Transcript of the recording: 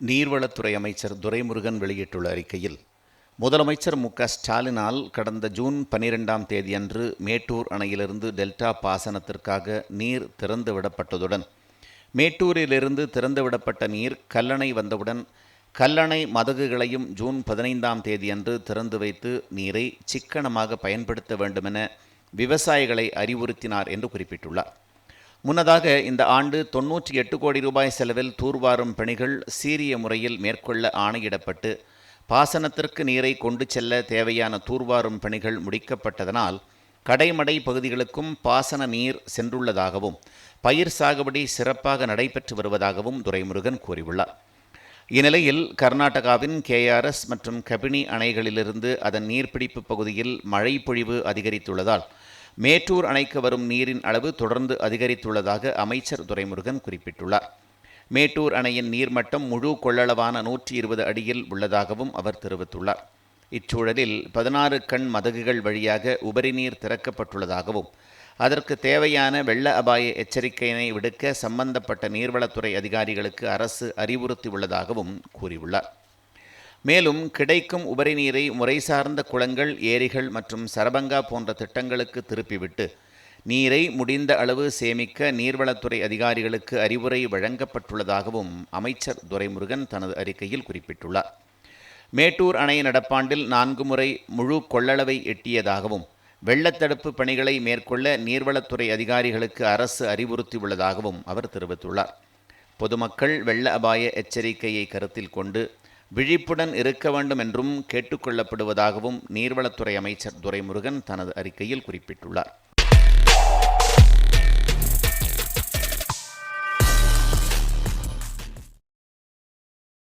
நீர்வளத்துறை அமைச்சர் துரைமுருகன் வெளியிட்டுள்ள அறிக்கையில் முதலமைச்சர் மு க ஸ்டாலினால் கடந்த ஜூன் பனிரெண்டாம் தேதியன்று மேட்டூர் அணையிலிருந்து டெல்டா பாசனத்திற்காக நீர் திறந்துவிடப்பட்டதுடன் மேட்டூரிலிருந்து திறந்துவிடப்பட்ட நீர் கல்லணை வந்தவுடன் கல்லணை மதகுகளையும் ஜூன் பதினைந்தாம் தேதியன்று திறந்து வைத்து நீரை சிக்கனமாக பயன்படுத்த வேண்டுமென விவசாயிகளை அறிவுறுத்தினார் என்று குறிப்பிட்டுள்ளார். முன்னதாக இந்த ஆண்டு தொன்னூற்றி எட்டு கோடி ரூபாய் செலவில் தூர்வாரும் பணிகள் சீரிய முறையில் மேற்கொள்ள ஆணையிடப்பட்டு பாசனத்திற்கு நீரை கொண்டு செல்ல தேவையான தூர்வாரும் பணிகள் முடிக்கப்பட்டதனால் கடைமடை பகுதிகளுக்கும் பாசன நீர் சென்றுள்ளதாகவும் பயிர் சாகுபடி சிறப்பாக நடைபெற்று வருவதாகவும் துரைமுருகன் கூறியுள்ளார். இந்நிலையில் கர்நாடகாவின் கேஆர்எஸ் மற்றும் கபினி அணைகளிலிருந்து அதன் நீர்பிடிப்பு பகுதியில் மழை பொழிவு அதிகரித்துள்ளதால் மேட்டூர் அணைக்கு வரும் நீரின் அளவு தொடர்ந்து அதிகரித்துள்ளதாக அமைச்சர் துரைமுருகன் குறிப்பிட்டுள்ளார். மேட்டூர் அணையின் நீர்மட்டம் முழு கொள்ளளவான நூற்றி இருபது அடியில் உள்ளதாகவும் அவர் தெரிவித்துள்ளார். இச்சூழலில் பதினாறு கண் மதகுகள் வழியாக உபரி நீர் திறக்கப்பட்டுள்ளதாகவும் அதற்கு தேவையான வெள்ள அபாய எச்சரிக்கையினை விடுக்க சம்பந்தப்பட்ட நீர்வளத்துறை அதிகாரிகளுக்கு அரசு அறிவுறுத்தியுள்ளதாகவும் கூறியுள்ளார். மேலும் கிடைக்கும் உபரி நீரை முறை சார்ந்த குளங்கள் ஏரிகள் மற்றும் சரபங்கா போன்ற திட்டங்களுக்கு திருப்பிவிட்டு நீரை முடிந்த அளவு சேமிக்க நீர்வளத்துறை அதிகாரிகளுக்கு அறிவுரை வழங்கப்பட்டுள்ளதாகவும் அமைச்சர் துரைமுருகன் தனது அறிக்கையில் குறிப்பிட்டுள்ளார். மேட்டூர் அணை நடப்பாண்டில் நான்கு முறை முழு கொள்ளளவை எட்டியதாகவும் வெள்ளத்தடுப்பு பணிகளை மேற்கொள்ள நீர்வளத்துறை அதிகாரிகளுக்கு அரசு அறிவுறுத்தியுள்ளதாகவும் அவர் தெரிவித்துள்ளார். பொதுமக்கள் வெள்ள அபாய எச்சரிக்கையை கருத்தில் கொண்டு விழிப்புடன் இருக்க வேண்டும் என்றும் கேட்டுக்கொள்ளப்படுவதாகவும் நீர்வளத்துறை அமைச்சர் துரைமுருகன் தனது அறிக்கையில் குறிப்பிட்டுள்ளார்.